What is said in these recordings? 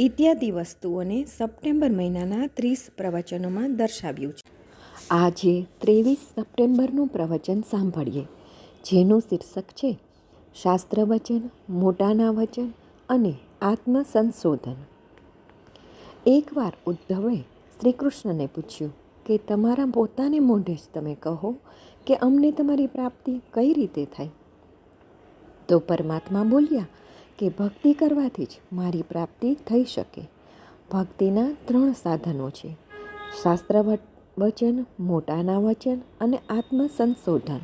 ઇત્યાદિ વસ્તુઓને સપ્ટેમ્બર મહિનાના ત્રીસ પ્રવચનોમાં દર્શાવ્યું છે. આજે ત્રેવીસ સપ્ટેમ્બરનું પ્રવચન સાંભળીએ, જેનું શીર્ષક છે શાસ્ત્ર વચન મોટાના વચન અને આત્મ સંશોધન એકવાર ઉદ્ધવે શ્રી કૃષ્ણને પૂછ્યું કે, તમારા પોતાને મોઢે જ તમે કહો કે અમને તમારી પ્રાપ્તિ કઈ રીતે થાય? તો પરમાત્મા બોલ્યા કે ભક્તિ કરવાથી જ મારી પ્રાપ્તિ થઈ શકે. ભક્તિના ત્રણ સાધનો છે. શાસ્ત્ર વચન, મોટાના વચન અને આત્મસંશોધન.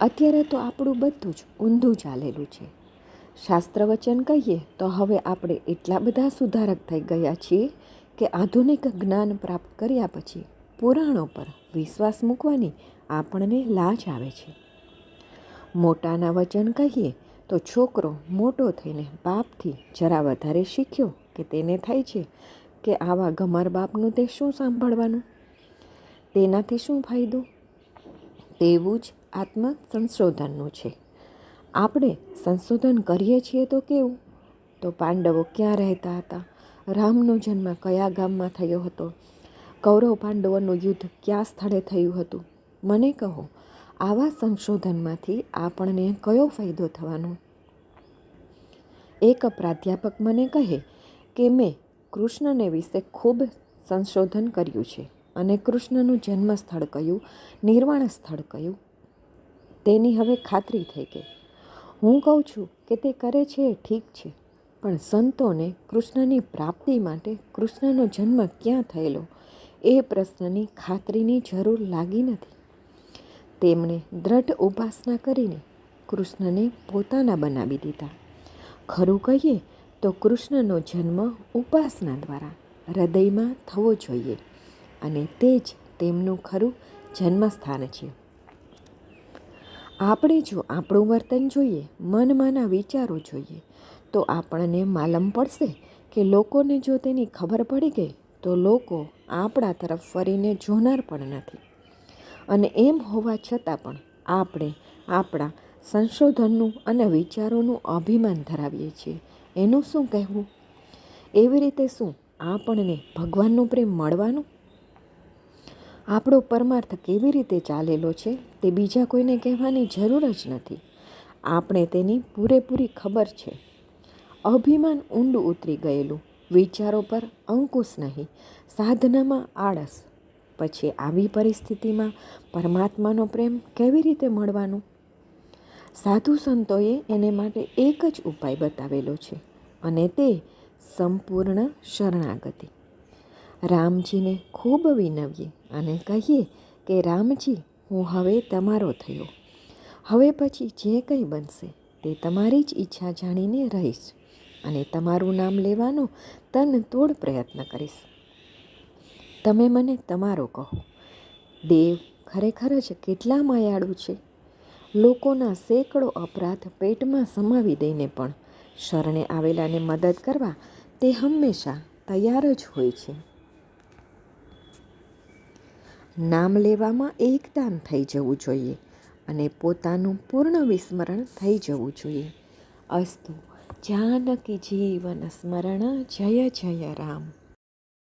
અત્યારે તો આપણું બધું જ ઊંધું ચાલેલું છે. શાસ્ત્ર વચન કહીએ તો હવે આપણે એટલા બધા સુધારક થઈ ગયા છીએ કે આધુનિક જ્ઞાન પ્રાપ્ત કર્યા પછી પુરાણો પર વિશ્વાસ મૂકવાની આપણને લાજ આવે છે. મોટાના વચન કહીએ તો છોકરો મોટો થઈને બાપથી જરા વધારે શીખ્યો કે તેને થાય છે કે આવા ગમાર બાપનું તે શું સાંભળવાનું? તેનાથી શું ફાયદો? તેવું જ આત્મ સંશોધનનું છે. આપણે સંશોધન કરીએ છીએ તો કેવું? તો પાંડવો ક્યાં રહેતા હતા? રામનો જન્મ કયા ગામમાં થયો હતો? કૌરવ પાંડવોનું યુદ્ધ ક્યાં સ્થળે થયું હતું? મને કહો આવા સંશોધનમાંથી આપણને કયો ફાયદો થવાનો? એક પ્રાધ્યાપક મને કહે કે મેં કૃષ્ણને વિશે ખૂબ સંશોધન કર્યું છે અને કૃષ્ણનું જન્મ સ્થળ કયું, નિર્વાણ સ્થળ કયું. તેની હવે ખાતરી થઈ ગઈ. હું કહું છું કે તે કરે છે એ ઠીક છે, પણ સંતોને કૃષ્ણની પ્રાપ્તિ માટે કૃષ્ણનો જન્મ ક્યાં થયેલો એ પ્રશ્નની ખાતરીની જરૂર લાગી નથી. તેમણે દ્રઢ ઉપાસના કરીને કૃષ્ણને પોતાના બનાવી દીધા. ખરું કહીએ તો કૃષ્ણનો જન્મ ઉપાસના દ્વારા હૃદયમાં થવો જોઈએ અને તે જ તેમનું ખરું જન્મસ્થાન છે. આપણે જો આપણું વર્તન જોઈએ, મનમાંના વિચારો જોઈએ, તો આપણને માલમ પડશે કે લોકોને જો તેની ખબર પડી ગઈ, તો લોકો આપણા તરફ ફરીને જોનાર પણ નથી. અને એમ હોવા છતાં પણ આપણે આપણા સંશોધનનું અને વિચારોનું અભિમાન ધરાવીએ છીએ. એનું શું કહેવું? એવી રીતે શું આપણને ભગવાનનો પ્રેમ મળવાનું? આપણો પરમાર્થ કેવી રીતે ચાલેલો છે તે બીજા કોઈને કહેવાની જરૂર જ નથી. આપણે તેની પૂરેપૂરી ખબર છે. અભિમાન ઊંડું ઉતરી ગયેલું, વિચારો પર અંકુશ નહીં, સાધનામાં આળસ પછી આવી પરિસ્થિતિમાં પરમાત્માનો પ્રેમ કેવી રીતે મળવાનો? સાધુ સંતોએ એને માટે એક જ ઉપાય બતાવેલો છે અને તે સંપૂર્ણ શરણાગતિ. રામજીને ખૂબ વિનવીએ અને કહીએ કે, રામજી, હું હવે તમારો થયો. હવે પછી જે કંઈ બનશે તે તમારી જ ઈચ્છા જાણીને રહીશ અને તમારું નામ લેવાનો તન તોડ પ્રયત્ન કરીશ. તમે મને તમારો કહો. દેવ, ખરેખર જ કેટલા માયાળુ છે. લોકોના સેંકડો અપરાધ પેટમાં સમાવી દઈને પણ શરણે આવેલાને મદદ કરવા તે હંમેશા તૈયાર જ હોય છે. નામ લેવામાં એકતાન થઈ જવું જોઈએ અને પોતાનું પૂર્ણ વિસ્મરણ થઈ જવું જોઈએ. અસ્તુ, જાનકી જીવન સ્મરણ, જય જય રામ.